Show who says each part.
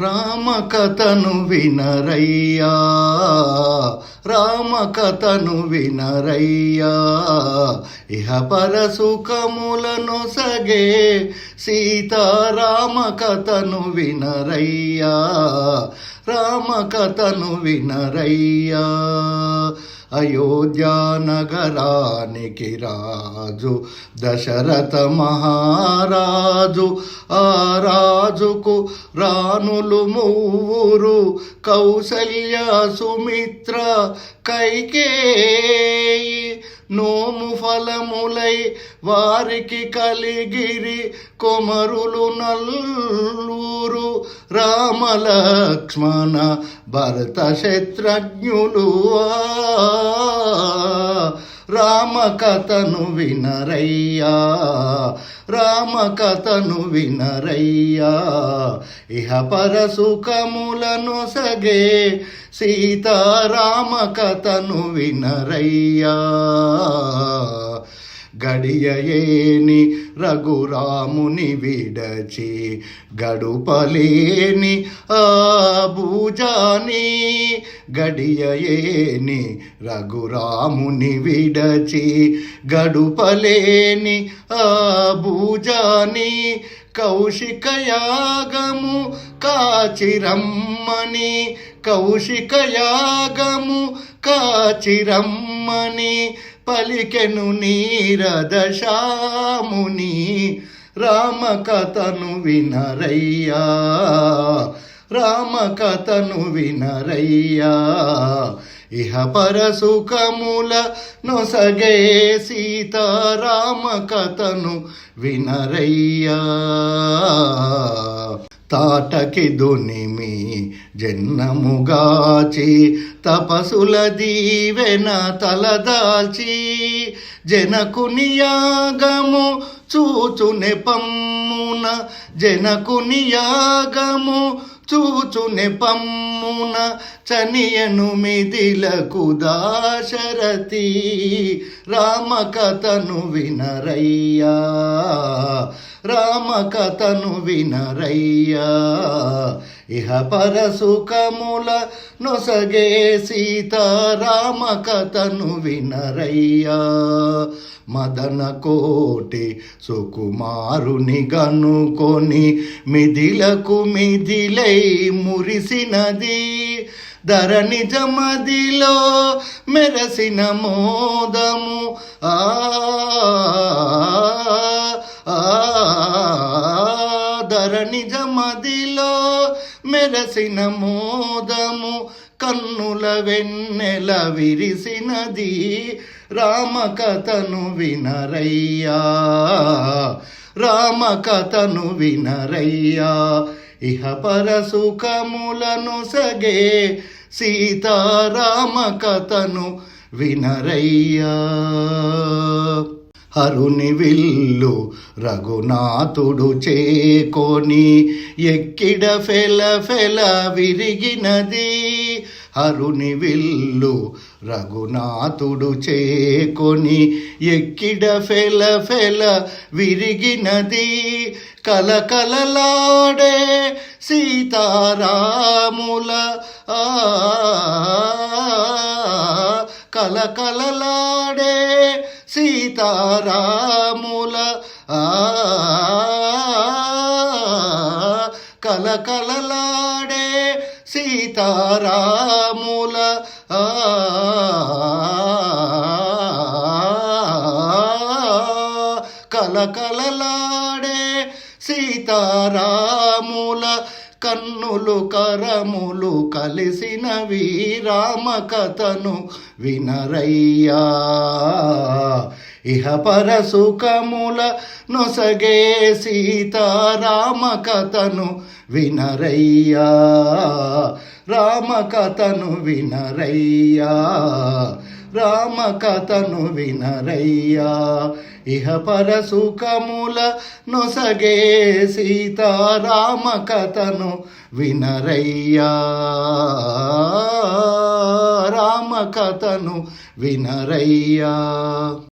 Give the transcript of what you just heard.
Speaker 1: రామకథను వినరయ్యా రామకథను వినరయ్యా. ఇహ పరసుఖములను సగే సీతారామకథను వినరయ్యా రామకథను వినరయ్యా. అయోధ్యానగరానికి రాజు దశరథ మహారాజు ఆ రాజుకు రాను రాణులు మూవురు కౌసల్య సుమిత్ర కైకేయి నోము ఫలములై వారికి కలిగిరి కొమరులు నల్లూరు రామలక్ష్మణ భరత శత్రుఘ్నులు రామకథను వినరయ్యా. రామకథను వినరయ్యా. ఇహ పరసుఖములను సగే సీతారామ కథను వినరయ్యా. గడియయేని రఘురాముని విడచి గడుపలేని ఆ భూజాని గడియయేని రఘురాముని విడచి గడుపలేని ఆ భూజాని కౌశిక యాగము కాచిరమ్మని కౌశిక యాగము కాచిరమ్మని పలికెను నీరదశాముని రామకథను వినరయ్యా రామకథను వినరయ్యా. ఇహ పరసుఖముల నొసగే సీతారామకథను వినరయ్యా. తాటకి దునిమి జన్మముగాచి తపసుల దీవెన తలదాల్చి జనకుని యాగము చూచునె పమ్మున జనకుని యాగము పమ్ము మున చనియను మిదిలకు దాశరథి. రామకథను వినరయ్యా రామకథను వినరయ్యా. ఇహ పరసుఖముల నొసగే సీతారామకథను వినరయ్యా. మదన కోటి సుకుమారుని గనుకొని మిదిలకు మిదిలై మురిసినది. ధర నిజమదిలో మెరసిన మోదము. ఆ ధర నిజమదిలో మెరసిన మోదము. కన్నుల వెన్నెల విరిసినది రామకథను వినరయ్యా. రామకథను వినరయ్యా. ఇహ పరసుఖములను సగే సీతారామ కథను వినరయ్యా. హరుని విల్లు రఘునాథుడు చేకొని ఎక్కిడ ఫెల ఫెల విరిగినది. హరుని విల్లు రఘునాథుడు చేకొని ఎక్కిడ ఫెల ఫెల విరిగినది కలకలలాడే సీతారాముల ఆ కలకలలాడే సీతారాముల ఆ కలకలలాడే సీతారాముల ఆ. కలకలలాడే సీతారాముల కన్నులు కరములు కలిసిన వీరామ కథను వినరయ్యా. ఇహ పరసుఖముల నొసగే సీతారామ కథను వినరయ్యా. రామ కథను వినరయ్యా. రామ కథను వినరయ్యా. ఇహ పరసుఖముల నొసగే సీతారామ కథను వినరయ్యా. రామ కథను వినరయ్యా.